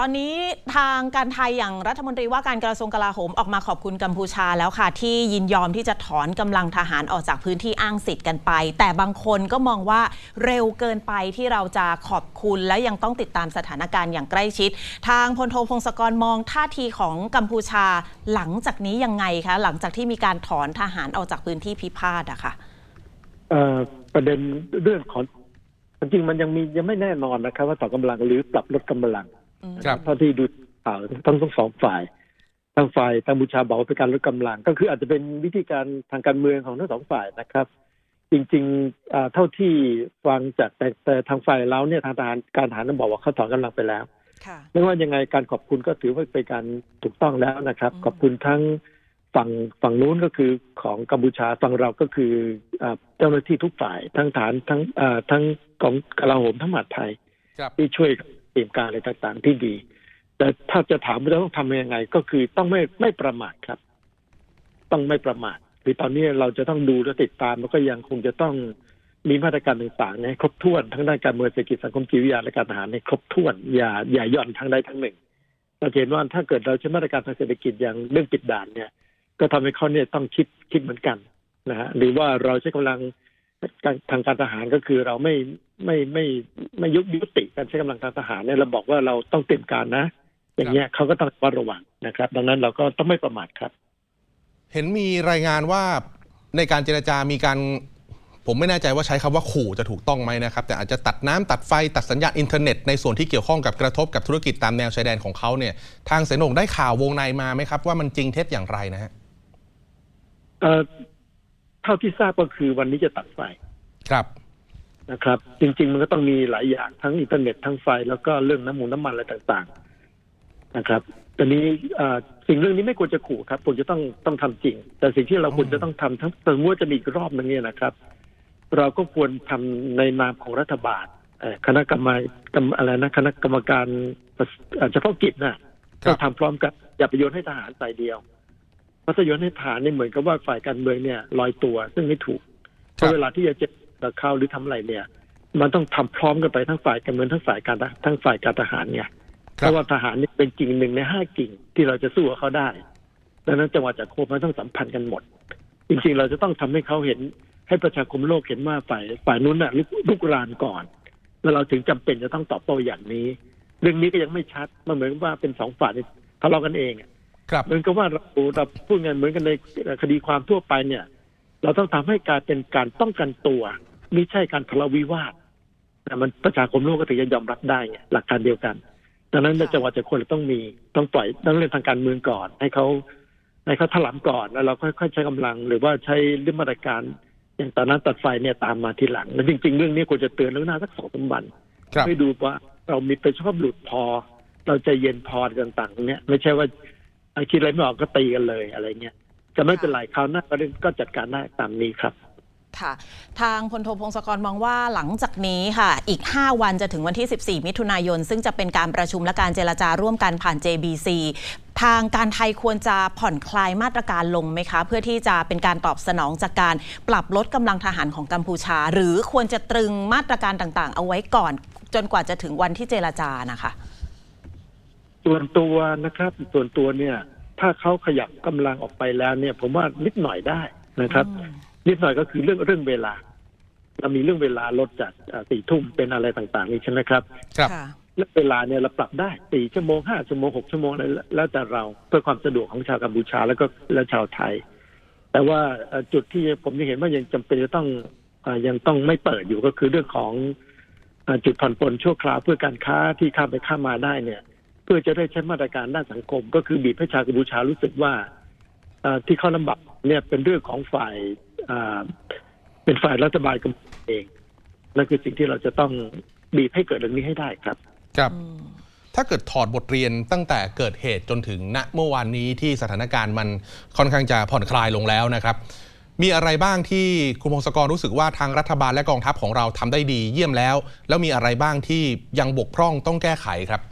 ตอนนี้ทางการไทยอย่างรัฐมนตรีว่าการกระทรวงกลาโหมออกมาขอบคุณกัมพูชาแล้วค่ะ ที่ยินยอมที่จะถอนกำลังทหารออกจากพื้นที่อ้างสิทธิ์กันไป แต่บางคนก็มองว่าเร็วเกินไปที่เราจะขอบคุณและยังต้องติดตามสถานการณ์อย่างใกล้ชิด ทางพลโทพงศกรมองท่าทีของกัมพูชาหลังจากนี้ยังไงคะหลังจากที่มีการถอนทหารออกจากพื้นที่พิพาทอะค่ะเอ่อประเด็นเรื่องของจริงมันยังมียังไม่แน่นอนนะครับ ว่าต่อกำลังหรือปรับลดกำลัง ครับเท่าที่ดูข่าวทั้งทั้งสองฝ่ายทางฝ่ายกัมพูชาบอกว่าเป็นการลดกำลัง ก็คืออาจจะเป็นวิธีการทางการเมืองของทั้งสองฝ่ายนะครับ จริงๆอ่าเท่าที่ฟังจากแต่แต่ทางฝ่ายเราเนี่ยทางทหารการทหารนั้นบอกว่าเขาถอนกำลังไปแล้วค่ะไม่ว่ายังไงการขอบคุณก็ถือว่าเป็นการถูกต้องแล้วนะครับอืมขอบคุณทั้งฝั่งฝั่งนู้นก็คือของกัมพูชาฝั่งเราก็คืออ่าเจ้าหน้าที่ทุกฝ่ายทั้งฐานทั้งอ่าทั้งของกลาโหมทั้งมหาดไทยครับที่ช่วยเตรียมการอะไรต่างๆ ที่ดี แต่ถ้าจะถามว่าต้องทำยังไง ก็คือต้องไม่ไม่ประมาทครับ ต้องไม่ประมาทคือตอนนี้เราจะต้องดูและติดตามแล้วก็ยังคงจะต้องมีมาตรการต่างๆให้ครบถ้วนทั้งด้านการเมืองเศรษฐกิจสังคมจิตวิทยาและการทหารให้ครบถ้วน อย่าอย่าหย่อนทางใดทางหนึ่งเราเห็นว่าถ้าเกิดเราใช้มาตรการทางเศรษฐกิจอย่างเรื่องปิดด่านเนี่ย ก็ทำให้เขาเนี่ยต้องคิดคิดเหมือนกันนะฮะหรือว่าเราใช้กำลัง ทางการทหารก็คือเราไม่ไม่ไม่ไม่ยุยุติการใช้กำลังทางทหารเนี่ยเราบอกว่าเราต้องเตรียมการนะ อย่างเงี้ยเขาก็ต้องระมัดระวังนะครับ ดังนั้นเราก็ต้องไม่ประมาทครับ เห็นมีรายงานว่าในการเจรจามีการ ผมไม่แน่ใจว่าใช้คำว่าขู่จะถูกต้องไหมนะครับ แต่อาจจะตัดน้ำตัดไฟตัดสัญญาณอินเทอร์เน็ตในส่วนที่เกี่ยวข้องกับกระทบกับธุรกิจตามแนวชายแดนของเขาเนี่ย ทางเสนงได้ข่าววงในมาไหมครับ ว่ามันจริงเท็จอย่างไรนะฮะ เอ่อเท่าที่ทราบก็คือวันนี้จะตัดไฟครับนะครับ จริง ๆ มันก็ต้องมีหลายอย่างทั้งอินเทอร์เน็ตทั้งไฟแล้วก็เรื่องน้ำมูลน้ำมันอะไรต่างๆนะครับตอนนี้เอ่อสิ่งเรื่องนี้ไม่ควรจะขู่ครับควรจะต้องต้องทำจริง แต่สิ่งที่เราควรจะต้องทำทั้งสมมติว่าจะมีอีกรอบนึงเนี่ยนะครับ เราก็ควรทำในนามของรัฐบาลเอ่อคณะกรรมการอะไรนะคณะกรรมการเอ่อเฉพาะกิจน่ะครัก็บทำพร้อมกันอย่าไปโยนให้ทหารฝ่ายเดียว เพราะถ้าโยนให้ทหารเนี่ยเหมือนกับว่าฝ่ายการเมืองเนี่ยลอยตัว ซึ่งไม่ถูกเพครัราะบเวลาที่จะเจ็บกับเขาหรือทำอะไรเนี่ย มันต้องทำพร้อมกันไปทั้งฝ่ายการเมืองทั้งฝ่ายการทั้งฝ่ายการทหารเนี่ยเพครับราะว่าทหารนี่เป็นกิ่งหนึ่งในห้ากิ่งที่เราจะสู้กับเขาได้ดังนั้นจังหวะจากโคมมันต้องสัมพันธ์กันหมด จริงๆ เราจะต้องทำให้เขาเห็นให้ประชาคมโลกเห็นว่าฝ่ายฝ่ายนู้นน่ะลุกลุกรานก่อน แล้วเราถึงจำเป็นจะต้องตอบโต้อย่างนี้ เรื่องนี้ก็ยังไม่ชัดมันเหมือนว่าเป็นสองฝ่ายเนี่ยทะเลาะกันเองอะ ครับเหมือนกับว่าเราเราพูดกันเหมือนกันในคดีความทั่วไปเนี่ย เราต้องทำให้การเป็นการป้องกันตัว ไม่ใช่การทะเลาะวิวาทแต่มันประชาคมโลกก็ถึงจะยอมรับได้ไงหลักการเดียวกันดังนั้นในค่ะจังหวัดจะควรต้องมีต้องปล่อยต้องเล่นทางการเมืองก่อน ให้เขาให้เขาถลำก่อนแล้วเราค่อยๆใช้กำลัง หรือว่าใช้เรื่องมาตรการอย่างตอนนั้นตัดไฟเนี่ยตามมาทีหลังแล้วจริง ๆ เรื่องนี้ควรจะเตือนล่วงหน้าสักสองสามวันครับให้ดูว่าเรามีไปชอบหลุดพอ เราใจเย็นพอต่างๆ เนี่ย ไม่ใช่ว่า คิดอะไรไม่ออกก็ตีกันเลยอะไรเงี้ยจะไม่เป็นไรคราวหน้าก็ได้ก็จัดการได้ตามนี้ครับค่ะทางพลโทพงศกรมองว่าหลังจากนี้ค่ะ อีก 5 วันจะถึงวันที่ 14 มิถุนายน ซึ่งจะเป็นการประชุมและการเจรจาร่วมกันผ่าน JBC ทางการไทยควรจะผ่อนคลายมาตรการลงไหมคะ เพื่อที่จะเป็นการตอบสนองจากการปรับลดกำลังทหารของกัมพูชา หรือควรจะตรึงมาตรการต่างๆ เอาไว้ก่อน จนกว่าจะถึงวันที่เจรจานะคะ ส่วนตัวนะครับ ส่วนตัวเนี่ย ถ้าเขาขยับกำลังออกไปแล้วเนี่ย ผมว่านิดหน่อยได้นะครับอืมนิดหน่อยก็คือเรื่องเรื่องเวลา เรามีเรื่องเวลาลดจากสี่ทุ่มเป็นอะไรต่างๆ นี่ใช่ไหมครับ ครับค่ะเรื่องเวลาเนี่ยเราปรับได้สี่ชั่วโมงห้าชั่วโมงหกชั่วโมงอะไรแล้วแต่เราเพื่อความสะดวกของชาวกัมพูชาแล้วก็และชาวไทย แต่ว่าเอ่อจุดที่ผมยังเห็นว่ายังจำเป็นจะต้องเอ่อยังต้องไม่เปิดอยู่ก็คือเรื่องของเอ่อจุดผ่อนปลนชั่วคราวเพื่อการค้าที่ข้ามไปข้ามมาได้เนี่ย เพื่อจะได้ใช้มาตรการด้านสังคม ก็คือบีบให้ชาวกัมพูชารู้สึกว่าที่เขาลำบากเนี่ยเป็นเรื่องของฝ่ายเป็นฝ่ายรัฐบาลกัมพูชาเองนั่นคือสิ่งที่เราจะต้องบีบให้เกิดเรื่องนี้ให้ได้ครับ ครับ ถ้าเกิดถอดบทเรียนตั้งแต่เกิดเหตุจนถึงณเมื่อวานนี้ที่สถานการณ์มันค่อนข้างจะผ่อนคลายลงแล้วนะครับ มีอะไรบ้างที่คุณพงศกรรู้สึกว่าทางรัฐบาลและกองทัพของเราทำได้ดีเยี่ยมแล้ว แล้วมีอะไรบ้างที่ยังบกพร่องต้องแก้ไขครับ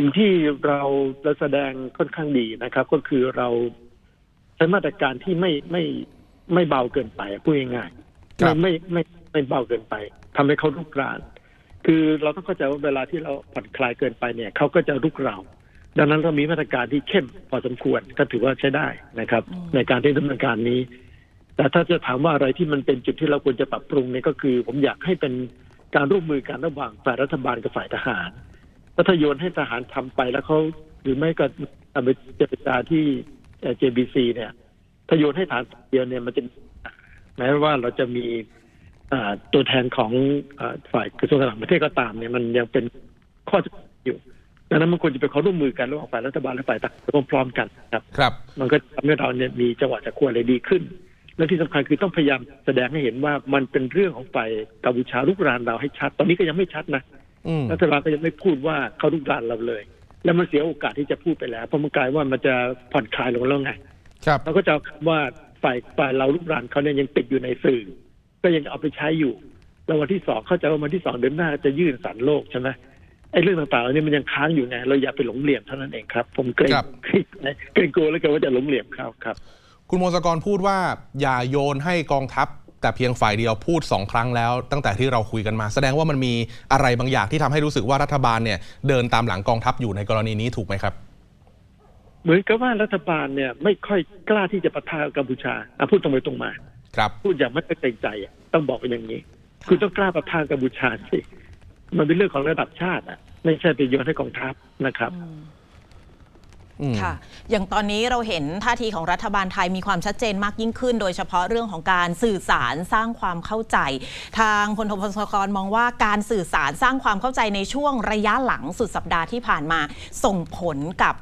สิ่งที่เราเราแสดงค่อนข้างดีนะครับ ก็คือเราใช้มาตรการที่ไม่ไม่ไม่เบาเกินไปพูดง่ายๆครับไม่ไม่ไม่ไม่เบาเกินไปทำให้เขารุกราน คือเราต้องเข้าใจว่าเวลาที่เราผ่อนคลายเกินไปเนี่ยเขาก็จะรุกเราดังนั้นเรามีมาตรการที่เข้มพอสมควรก็ถือว่าใช้ได้นะครับอืมในการที่ดำเนินการนี้ แต่ถ้าจะถามว่าอะไรที่มันเป็นจุดที่เราควรจะปรับปรุงเนี่ยก็คือ ผมอยากให้เป็นการร่วมมือกันระหว่างฝ่ายรัฐบาลกับฝ่ายทหาร แล้วถ้าโยนให้ทหารทำไปแล้วเขาหรือไม่ก็เอาไปเจรจาที่เอ่อ JBC เนี่ยถ้าโยนให้ทหารเดียวเนี่ยมันจะแม้ว่าเราจะมีอ่าตัวแทนของอาฝ่ายกระทรวงต่างประเทศก็ตามเนี่ยมันยังเป็นข้อจำกัดอยู่ดังนั้นมันควรจะเป็นความร่วมมือกันระหว่างฝ่ายรัฐบาลและฝ่ายต่างประเทศพร้อมๆกันครับครับ มันก็ทำให้เราเนี่ยมีจังหวะจะควรอะไรดีขึ้น และที่สำคัญคือต้องพยายามแสดงให้เห็นว่ามันเป็นเรื่องของฝ่ายกัมพูชาลุกรานเราให้ชัด ตอนนี้ก็ยังไม่ชัดนะอืม รัฐบาลก็ยังไม่พูดว่าเขาลุกรานเราเลย แล้วมันเสียโอกาสที่จะพูดไปแล้ว เพราะมันกลายว่ามันจะผ่อนคลายลงแล้วไงครับเราก็จะเอาคำว่าฝ่ายฝ่ายเราลุกรานเขาเนี่ยยังติดอยู่ในสื่อ ก็ยังเอาไปใช้อยู่ แล้ววันที่สองเข้าใจว่าวันที่สองเดือนหน้าจะยื่นสารโลกใช่ไหมไอ้เรื่องต่างๆเหล่านี้มันยังค้างอยู่ไงเราอย่าไปหลงเหลี่ยมเท่านั้นเองครับ ผมเกรงครับเกรงกลัวแล้วกันว่าจะหลงเหลี่ยมเขาครับ คุณมงคลกรพูดว่า อย่าโยนให้กองทัพ แต่เพียงฝ่ายเดียวพูดสองครั้งแล้ว ตั้งแต่ที่เราคุยกันมา แสดงว่ามันมีอะไรบางอย่างที่ทำให้รู้สึกว่ารัฐบาลเนี่ยเดินตามหลังกองทัพอยู่ในกรณีนี้ถูกไหมครับ เหมือนกับว่ารัฐบาลเนี่ยไม่ค่อยกล้าที่จะปะทะกับกัมพูชาอะพูดตรงไปตรงมา ครับพูดอย่างไม่เกรงใจอะต้องบอกเป็นอย่างนี้คือต้องกล้าปะทะกับกัมพูชาสิมันเป็นเรื่องของระดับชาติอะ ไม่ใช่ไปโยนให้กองทัพนะครับอืม ค่ะ อย่างตอนนี้เราเห็นท่าทีของรัฐบาลไทยมีความชัดเจนมากยิ่งขึ้น โดยเฉพาะเรื่องของการสื่อสารสร้างความเข้าใจ ทางพลโทพงศกรมองว่าการสื่อสารสร้างความเข้าใจในช่วงระยะหลังสุดสัปดาห์ที่ผ่านมา ส่งผลกับ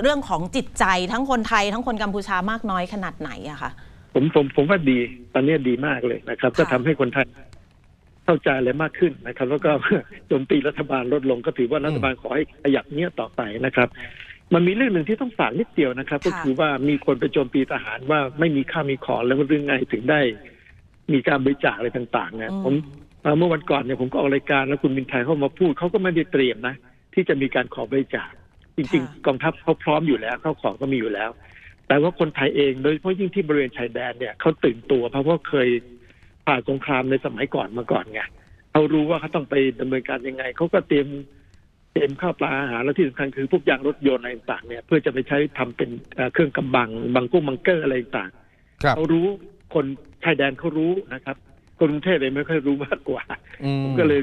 เรื่องของจิตใจทั้งคนไทยทั้งคนกัมพูชามากน้อยขนาดไหนอะคะผมผมผมว่าดีตอนนี้ดีมากเลยนะครับค่ะก็ทำให้คนไทยเข้าใจอะไรมากขึ้นนะครับ แล้วก็โจมตีรัฐบาลลดลงก็ถือว่ารัฐบาลขอให้ขยับเนี้ยต่อไปนะครับ มันมีเรื่องหนึ่งที่ต้องฝากนิดเดียวนะครับ ก็คือว่ามีคนไปโจมตีทหารว่าไม่มีข้าวมีของแล้วเรื่องไงถึงได้ มีการบริจาคอะไรต่างๆเนี่ยผมเอ่อเมื่อวันก่อนเนี่ยผมก็ออกรายการแล้วคุณมินไทยเข้ามาพูดเขาก็ไม่ได้เตรียมนะ ที่จะมีการขอบริจาค จริง ๆ กองทัพเขาพร้อมอยู่แล้วข้าวของก็มีอยู่แล้ว แต่ว่าคนไทยเองโดยเฉพาะยิ่งที่บริเวณชายแดนเนี่ยเขาตื่นตัวเพราะว่าเคยผ่านสงครามในสมัยก่อนมาก่อนไงเขารู้ว่าเขาต้องไปดำเนินการยังไงเขาก็เตรียม เตรียมข้าวปลาอาหารแล้วที่สำคัญคือพวกยางรถยนต์อะไรต่างๆเนี่ยเพื่อจะไปใช้ทำเป็นเอ่อเครื่องกำบังบังกุ้งบังเกอร์อะไรต่างครับเขารู้คนชายแดนเขารู้นะครับคนกรุงเทพเองไม่ค่อยรู้มากกว่าอืมผมก็เลย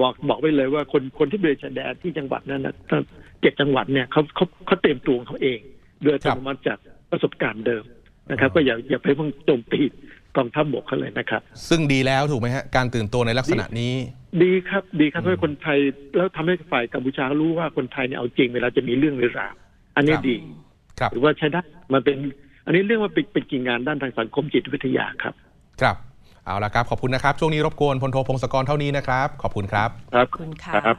บอกบอกไว้เลยว่าคนคนที่บริเวณชายแดนที่จังหวัดนั้นนะถ้าเจ็ดจังหวัดเนี่ยเขาเขาเขาเตรียมตัวของเขาเองโดยอัตโนมัติจากประสบการณ์เดิมนะครับ ก็อย่าอย่าไปเพิ่งโจมตี กองทัพบกเขาเลยนะครับ ซึ่งดีแล้วถูกไหมฮะการตื่นตัวในลักษณะนี้ ดีครับดีครับให้คนไทยแล้วทำให้ฝ่ายกัมพูชารู้ว่าคนไทยเนี่ยเอาจริงเวลาจะมีเรื่องหรือราวอันนี้ครับดีครับหรือว่าใช้ได้มันเป็น อันนี้เรื่องว่าเป็นเป็นกิ่งงานด้านทางสังคมจิตวิทยาครับ ครับเอาละครับ ขอบคุณนะครับ ช่วงนี้รบกวนพลโทพงศกรเท่านี้นะครับ ขอบคุณครับ ครับขอบคุณค่ะครับ